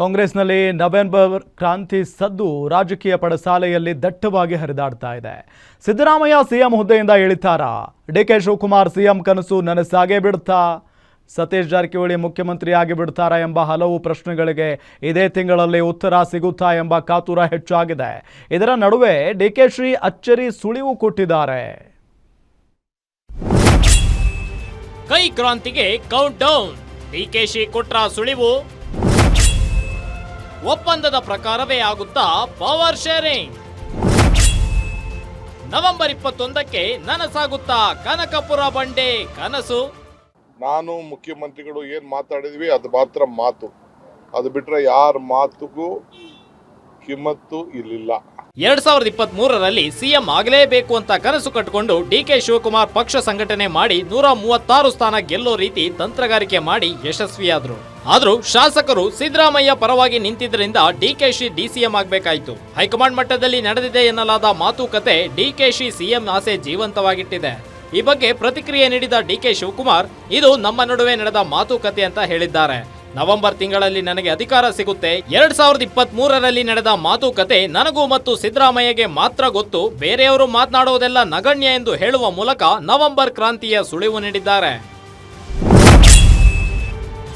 ಕಾಂಗ್ರೆಸ್ನಲ್ಲಿ ನವೆಂಬರ್ ಕ್ರಾಂತಿ ಸದ್ದು ರಾಜಕೀಯ ಪಡಸಾಲೆಯಲ್ಲಿ ದಟ್ಟವಾಗಿ ಹರಿದಾಡ್ತಾ ಇದೆ. ಸಿದ್ದರಾಮಯ್ಯ ಸಿಎಂ ಹುದ್ದೆಯಿಂದ ಇಳಿತಾರಾ. ಕೆ ಶಿವಕುಮಾರ್ ಸಿಎಂ ಕನಸು ನನಸಾಗೇ ಬಿಡ್ತಾ? ಸತೀಶ್ ಜಾರಕಿಹೊಳಿ ಮುಖ್ಯಮಂತ್ರಿ ಆಗಿ ಬಿಡ್ತಾರಾ ಎಂಬ ಹಲವು ಪ್ರಶ್ನೆಗಳಿಗೆ ಇದೇ ತಿಂಗಳಲ್ಲಿ ಉತ್ತರ ಸಿಗುತ್ತಾ ಎಂಬ ಕಾತುರ ಹೆಚ್ಚಾಗಿದೆ. ಇದರ ನಡುವೆ ಡಿ ಕೆ ಶ್ರೀ ಅಚ್ಚರಿ ಸುಳಿವು ಕೊಟ್ಟಿದ್ದಾರೆ. ಕೈ ಕ್ರಾಂತಿಗೆ ಕೌಂಟ್ ಡೌನ್ ಡಿಕೆಶಿ ಕೊಟ್ರ ಸುಳಿವು ಒಪ್ಪಂದದ ಪ್ರಕಾರವೇ ಆಗುತ್ತಾ ಪವರ್ ಶೇರಿಂಗ್. ನವೆಂಬರ್ ಇಪ್ಪತ್ತೊಂದಕ್ಕೆ ನನಸಾಗುತ್ತಾ ಕನಕಪುರ ಬಂಡೆ ಕನಸು. ನಾನು ಮುಖ್ಯಮಂತ್ರಿಗಳು ಏನು ಮಾತಾಡಿದ್ವಿ ಅದು ಮಾತ್ರ ಮಾತು. ಅದು ಬಿಟ್ಟರೆ ಯಾರ ಮಾತುಗೂ ಕಿಮ್ಮತ್ತು ಇರಲಿಲ್ಲ ಎರಡ್ ಸಾವಿರದ ಇಪ್ಪತ್ತ್ ಮೂರರಲ್ಲಿ ಸಿಎಂ ಆಗಲೇಬೇಕು ಅಂತ ಕನಸು ಕಟ್ಟಿಕೊಂಡು ಡಿಕೆ ಶಿವಕುಮಾರ್ ಪಕ್ಷ ಸಂಘಟನೆ ಮಾಡಿ ನೂರ ಮೂವತ್ತಾರು ಸ್ಥಾನ ಗೆಲ್ಲೋ ರೀತಿ ತಂತ್ರಗಾರಿಕೆ ಮಾಡಿ ಯಶಸ್ವಿಯಾದ್ರು. ಆದ್ರೂ ಶಾಸಕರು ಸಿದ್ದರಾಮಯ್ಯ ಪರವಾಗಿ ನಿಂತಿದ್ದರಿಂದ ಡಿಕೆಶಿ ಡಿಸಿಎಂ ಆಗಬೇಕಾಯಿತು. ಹೈಕಮಾಂಡ್ ಮಟ್ಟದಲ್ಲಿ ನಡೆದಿದೆ ಎನ್ನಲಾದ ಮಾತುಕತೆ ಡಿಕೆಶಿ ಸಿಎಂ ಆಸೆ ಜೀವಂತವಾಗಿಟ್ಟಿದೆ. ಈ ಬಗ್ಗೆ ಪ್ರತಿಕ್ರಿಯೆ ನೀಡಿದ ಡಿಕೆ ಶಿವಕುಮಾರ್, ಇದು ನಮ್ಮ ನಡುವೆ ನಡೆದ ಮಾತುಕತೆ ಅಂತ ಹೇಳಿದ್ದಾರೆ. ನವೆಂಬರ್ ತಿಂಗಳಲ್ಲಿ ನನಗೆ ಅಧಿಕಾರ ಸಿಗುತ್ತೆ. ಎರಡ್ ಸಾವಿರದ ಇಪ್ಪತ್ತ್ ಮೂರರಲ್ಲಿ ನಡೆದ ಮಾತುಕತೆ ನನಗೂ ಮತ್ತು ಸಿದ್ದರಾಮಯ್ಯಗೆ ಮಾತ್ರ ಗೊತ್ತು. ಬೇರೆಯವರು ಮಾತನಾಡುವುದೆಲ್ಲ ನಗಣ್ಯ ಎಂದು ಹೇಳುವ ಮೂಲಕ ನವೆಂಬರ್ ಕ್ರಾಂತಿಯ ಸುಳಿವು ನೀಡಿದ್ದಾರೆ.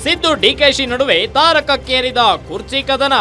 ಸಿದ್ದು ಡಿಕೆಶಿ ನಡುವೆ ತಾರಕಕ್ಕೇರಿದ ಕುರ್ಚಿ ಕದನ.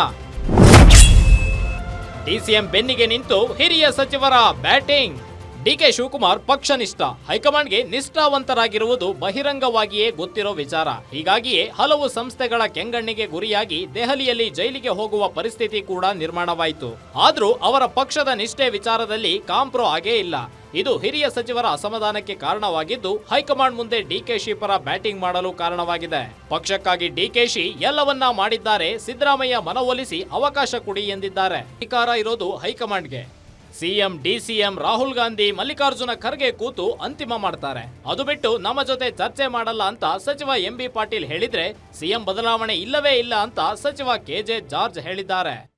ಡಿಸಿಎಂ ಬೆನ್ನಿಗೆ ನಿಂತು ಹಿರಿಯ ಸಚಿವರ ಬ್ಯಾಟಿಂಗ್. ಡಿಕೆ ಶಿವಕುಮಾರ್ ಪಕ್ಷನಿಷ್ಠ. ಹೈಕಮಾಂಡ್ಗೆ ನಿಷ್ಠಾವಂತರಾಗಿರುವುದು ಬಹಿರಂಗವಾಗಿಯೇ ಗೊತ್ತಿರೋ ವಿಚಾರ. ಹೀಗಾಗಿಯೇ ಹಲವು ಸಂಸ್ಥೆಗಳ ಕೆಂಗಣ್ಣಿಗೆ ಗುರಿಯಾಗಿ ದೆಹಲಿಯಲ್ಲಿ ಜೈಲಿಗೆ ಹೋಗುವ ಪರಿಸ್ಥಿತಿ ಕೂಡ ನಿರ್ಮಾಣವಾಯಿತು. ಆದರೂ ಅವರ ಪಕ್ಷದ ನಿಷ್ಠೆ ವಿಚಾರದಲ್ಲಿ ಕಾಂಪ್ರೋ ಆಗೇ ಇಲ್ಲ. ಇದು ಹಿರಿಯ ಸಚಿವರ ಅಸಮಾಧಾನಕ್ಕೆ ಕಾರಣವಾಗಿದ್ದು, ಹೈಕಮಾಂಡ್ ಮುಂದೆ ಡಿಕೆಶಿ ಪರ ಬ್ಯಾಟಿಂಗ್ ಮಾಡಲು ಕಾರಣವಾಗಿದೆ. ಪಕ್ಷಕ್ಕಾಗಿ ಡಿಕೆಶಿ ಎಲ್ಲವನ್ನ ಮಾಡಿದ್ದಾರೆ, ಸಿದ್ದರಾಮಯ್ಯ ಮನವೊಲಿಸಿ ಅವಕಾಶ ಕೊಡಿ ಎಂದಿದ್ದಾರೆ. ಅಧಿಕಾರ ಇರೋದು ಹೈಕಮಾಂಡ್ಗೆ. ಸಿಎಂ ಡಿಸಿಎಂ ರಾಹುಲ್ ಗಾಂಧಿ, ಮಲ್ಲಿಕಾರ್ಜುನ ಖರ್ಗೆ ಕೂತು ಅಂತಿಮ ಮಾಡ್ತಾರೆ. ಅದು ಬಿಟ್ಟು ನಮ್ಮ ಜೊತೆ ಚರ್ಚೆ ಮಾಡಲ್ಲ ಅಂತ ಸಚಿವ ಎಂ ಬಿ ಪಾಟೀಲ್ ಹೇಳಿದ್ರೆ, ಸಿಎಂ ಬದಲಾವಣೆ ಇಲ್ಲವೇ ಇಲ್ಲ ಅಂತ ಸಚಿವ ಕೆಜೆ ಜಾರ್ಜ್ ಹೇಳಿದ್ದಾರೆ.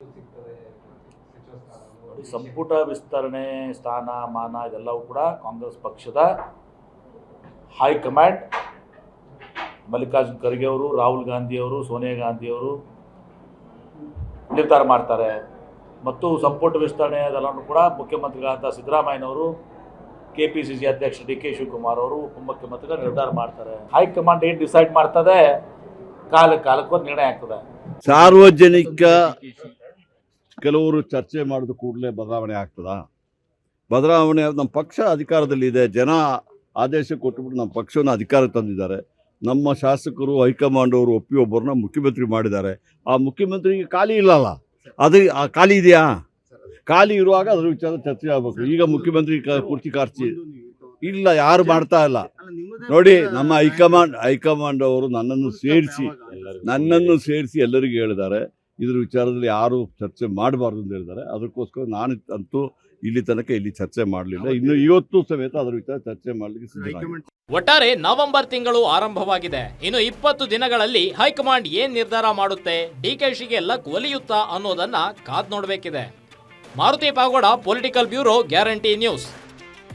ಸಂಪುಟ ವಿಸ್ತರಣೆ, ಸ್ಥಾನ, ಮಾನ ಇದೆಲ್ಲವೂ ಕೂಡ ಕಾಂಗ್ರೆಸ್ ಪಕ್ಷದ ಹೈಕಮಾಂಡ್ ಮಲ್ಲಿಕಾರ್ಜುನ್ ಖರ್ಗೆ ಅವರು, ರಾಹುಲ್ ಗಾಂಧಿಯವರು ಸೋನಿಯಾ ಗಾಂಧಿಯವರು ನಿರ್ಧಾರ ಮಾಡ್ತಾರೆ. ಮತ್ತು ಸಂಪುಟ ವಿಸ್ತರಣೆ ಅದೆಲ್ಲವನ್ನು ಕೂಡ ಮುಖ್ಯಮಂತ್ರಿಗಳಾದ ಸಿದ್ದರಾಮಯ್ಯನವರು ಕೆ ಪಿ ಸಿ ಸಿ ಅಧ್ಯಕ್ಷ ಡಿ ಕೆ ಶಿವಕುಮಾರ್ ಅವರು ಉಪಮುಖ್ಯಮಂತ್ರಿಗಳು ನಿರ್ಧಾರ ಮಾಡ್ತಾರೆ. ಹೈಕಮಾಂಡ್ ಏನು ಡಿಸೈಡ್ ಮಾಡ್ತದೆ? ಕಾಲ ಕಾಲಕ್ಕೂ ನಿರ್ಣಯ ಆಗ್ತದೆ. ಸಾರ್ವಜನಿಕ ಕೆಲವರು ಚರ್ಚೆ ಮಾಡಿದ ಕೂಡಲೇ ಬದಲಾವಣೆ ಆಗ್ತದ? ಬದಲಾವಣೆ ನಮ್ಮ ಪಕ್ಷ ಅಧಿಕಾರದಲ್ಲಿದೆ ಜನ ಆದೇಶ ಕೊಟ್ಟುಬಿಟ್ಟು ನಮ್ಮ ಪಕ್ಷವನ್ನು ಅಧಿಕಾರಕ್ಕೆ ತಂದಿದ್ದಾರೆ. ನಮ್ಮ ಶಾಸಕರು ಹೈಕಮಾಂಡ್ ಅವರು ಒಪ್ಪಿ ಒಬ್ಬರನ್ನ ಮುಖ್ಯಮಂತ್ರಿ ಮಾಡಿದ್ದಾರೆ. ಆ ಮುಖ್ಯಮಂತ್ರಿಗೆ ಖಾಲಿ ಇಲ್ಲಲ್ಲ? ಅದು ಖಾಲಿ ಇದೆಯಾ? ಖಾಲಿ ಇರುವಾಗ ಅದ್ರ ವಿಚಾರ ಚರ್ಚೆ ಆಗಬೇಕು. ಈಗ ಮುಖ್ಯಮಂತ್ರಿ ಕುರ್ಚಿ ಕಾರ್ಚಿ ಇಲ್ಲ, ಯಾರು ಮಾಡ್ತಾ ಇಲ್ಲ. ನೋಡಿ, ನಮ್ಮ ಹೈಕಮಾಂಡ್ ಹೈಕಮಾಂಡ್ ಅವರು ನನ್ನನ್ನು ಸೇರಿಸಿ ನನ್ನನ್ನು ಸೇರಿಸಿ ಎಲ್ಲರಿಗೂ ಹೇಳಿದ್ದಾರೆ. ಇದ್ರ ವಿಚಾರದಲ್ಲಿ ಯಾರು ಚರ್ಚೆ ಮಾಡಬಾರ್ದು ಅಂತ ಹೇಳಿದ್ದಾರೆ. ಅದಕ್ಕೋಸ್ಕರ ನಾನು ಅಂತೂ ಇಲ್ಲಿ ತನಕ ಇಲ್ಲಿ ಚರ್ಚೆ ಮಾಡಲಿಲ್ಲ. ಇನ್ನು ಇವತ್ತು ಸಮೇತ ಅದರ ವಿಚಾರ ಚರ್ಚೆ ಮಾಡಲಿಕ್ಕೆ ಒಟ್ಟಾರೆ ನವೆಂಬರ್ ತಿಂಗಳು ಆರಂಭವಾಗಿದೆ. ಇನ್ನು ಇಪ್ಪತ್ತು ದಿನಗಳಲ್ಲಿ ಹೈಕಮಾಂಡ್ ಏನ್ ನಿರ್ಧಾರ ಮಾಡುತ್ತೆ? ಡಿಕೆಶಿಗೆ ಲಕ್ ಒಲಿಯುತ್ತಾ ಅನ್ನೋದನ್ನ ಕಾದ್ ನೋಡಬೇಕಿದೆ. Maruti Pagoda political bureau guarantee news.